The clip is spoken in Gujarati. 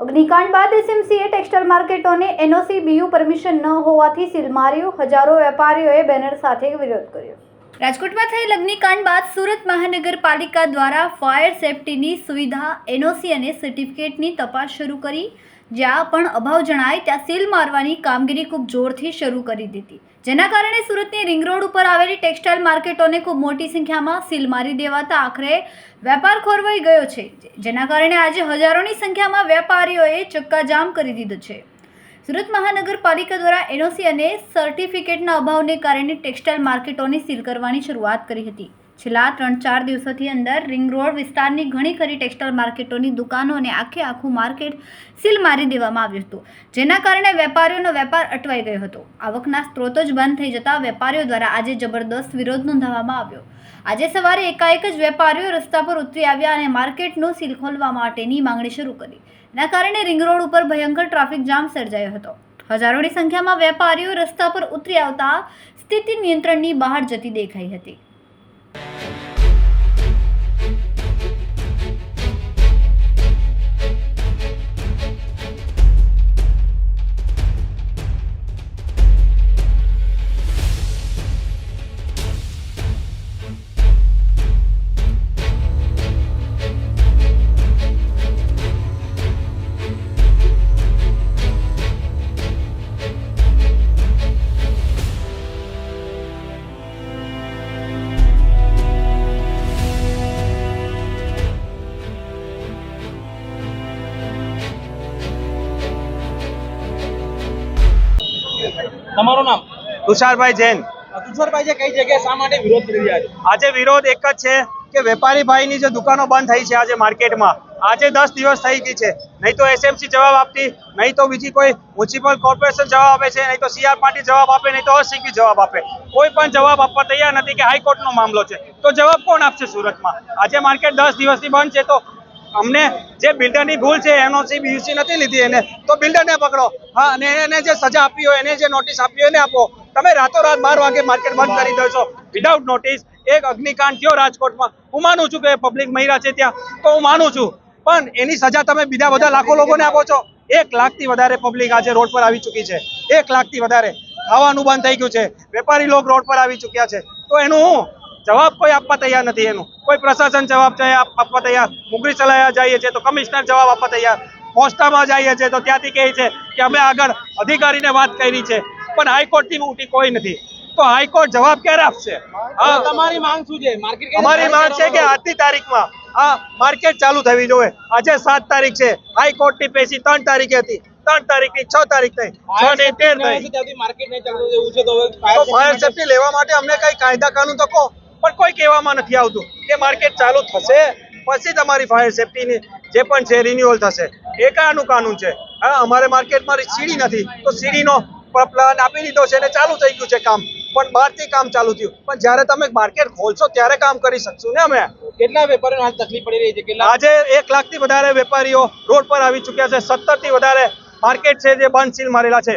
અગ્નિકાંડ બાદ એસએમસીએ ટેક્સટાઇલ માર્કેટોને એનઓસી બીયુ પરમિશન ન હોવાથી સીલ માર્યું હજારો વેપારીઓએ બેનર સાથે વિરોધ કર્યો. રાજકોટમાં થયેલ અગ્નિકાંડ બાદ સુરત મહાનગરપાલિકા દ્વારા ફાયર સેફટીની સુવિધા, એનઓસી અને સર્ટિફિકેટની તપાસ શરૂ કરી. જ્યાં પણ અભાવ જણાય ત્યાં સીલ મારવાની કામગીરી ખૂબ જોરથી શરૂ કરી દીધી. જેના કારણે સુરતની રિંગ રોડ ઉપર આવેલી ટેક્સટાઇલ માર્કેટોને ખૂબ મોટી સંખ્યામાં સીલ મારી દેવાતા આખરે વેપાર ખોરવાઈ ગયો છે. જેના કારણે આજે હજારોની સંખ્યામાં વેપારીઓએ ચક્કાજામ કરી દીધો છે. સુરત મહાનગરપાલિકા દ્વારા એનઓસી અને સર્ટિફિકેટના અભાવને કારણે ટેક્સટાઇલ માર્કેટોને સીલ કરવાની શરૂઆત કરી હતી. છેલ્લા ત્રણ ચાર દિવસોથી અંદર રિંગ રોડ વિસ્તારની ઘણી ખરી ટેક્સટાઇલ માર્કેટોની દુકાનો અને આખે આખું માર્કેટ સીલ મારી દેવામાં આવ્યું હતું, જેના કારણે વેપારીઓનો વેપાર અટવાઈ ગયો હતો. આવકના સ્ત્રોતો જ બંધ થઈ જતા વેપારીઓ દ્વારા આજે જબરદસ્ત વિરોધ નોંધાવવામાં આવ્યો. આજે સવારે એકાએક જ વેપારીઓ રસ્તા પર ઉતરી આવ્યા અને માર્કેટનું સીલ ખોલવા માટેની માંગણી શરૂ કરી. એના કારણે રિંગ રોડ ઉપર ભયંકર ટ્રાફિક જામ સર્જાયો હતો. હજારોની સંખ્યામાં વેપારીઓ રસ્તા પર ઉતરી આવતા સ્થિતિ નિયંત્રણની બહાર જતી દેખાઈ હતી. તમારું નામ? તુષારભાઈ જૈન. તુષારભાઈ કઈ જગ્યાએ શા માટે વિરોધ કરી રહ્યા છે? આજે વિરોધ એક જ છે કે વેપારી ભાઈની જે દુકાનો બંધ થઈ છે આજે માર્કેટમાં આજે દસ દિવસ થઈ ગઈ છે. નહીં તો એસએમસી જવાબ આપતી નહીં તો બીજી કોઈ મ્યુનિસિપલ કોર્પોરેશન જવાબ આપે છે નહીં તો સીઆર પાર્ટી જવાબ આપે નહીં તો અસીપી જવાબ આપે. કોઈ પણ જવાબ આપવા તૈયાર નથી કે હાઈકોર્ટનો મામલો છે. તો જવાબ કોણ આપશે સુરતમાં? આજે માર્કેટ દસ દિવસથી બંધ છે તો અમને જે બિલ્ડરની ભૂલ છે એનઓસી બીયુસી નથી લીધી એને, તો બિલ્ડરને પકડો. હા, અને એને જે સજા આપી હોય, એને જે નોટિસ આપી હોય, એને આપો. તમે રાતોરાત બાર વાગે માર્કેટ બંધ કરી દો છો. વિધાઉટ નોટિસ એક અગ્નિકાંડ થયો રાજકોટમાં. હું માનું છું કે પબ્લિક મહિલા છે ત્યાં, તો હું માનું છું. પણ એની સજા તમે બીજા બધા લાખો લોકોને આપો છો. એક લાખથી વધારે પબ્લિક આજે રોડ પર આવી ચૂકી છે. એક લાખથી વધારે ખાવાનું બંધ થઈ ગયું છે. વેપારી લોકો રોડ પર આવી ચૂક્યા છે. તો એનું હું જવાબ કોઈ આપવા તૈયાર નથી એનું. કોઈ પ્રશાસન જવાબ આપવા તૈયાર. મુગરી ચલાયા જઈએ છીએ તો કમિશનર જવાબ આપવા તૈયાર. પોસ્ટામાં જઈએ છીએ તો ત્યાંથી કહે છે કે અમે આગળ અધિકારીને વાત કરી છે પણ હાઈકોર્ટથી ઉઠી કોઈ નથી. તો હાઈકોર્ટ જવાબ ક્યારે આપશે? તમારી માંગ શું છે? અમારી માંગ છે કે આજની તારીખમાં આ માર્કેટ ચાલુ થવી જોઈએ. આજે સાત તારીખ છે. હાઈકોર્ટની પેશી ત્રણ તારીખે હતી. ત્રણ તારીખની છ તારીખ થઈ. છ ને તેર થઈ. માર્કેટ નહીં ચાલતું એવું છે તો ફાયર સેફટી લેવા માટે અમને કઈ કાયદા કાનૂન તો કહો. પણ કોઈ કહેવામાં નથી આવતું કે માર્કેટ ચાલુ થશે પછી તમારી ફાયર સેફટીની જે પણ છે રિન્યુઅલ થશે. એ કયાનું કાનૂન છે. હા અમારે માર્કેટમાં સીડી નથી. તો સીડીનો પ્લાન આપી દીધો છે અને ચાલુ થઈ ગયું છે કામ. પણ બહારથી કામ ચાલુ થયું. પણ જ્યારે તમે માર્કેટ ખોલશો ત્યારે કામ કરી શકશું ને અમે. કેટલા વેપારીઓ હાલ તકલીફ પડી રહી છે? કેટલા આજે એક લાખથી વધારે વેપારીઓ રોડ પર આવી ચૂક્યા છે. સત્તરથી વધારે માર્કેટ છે જે બંધ સીલ મારેલા છે.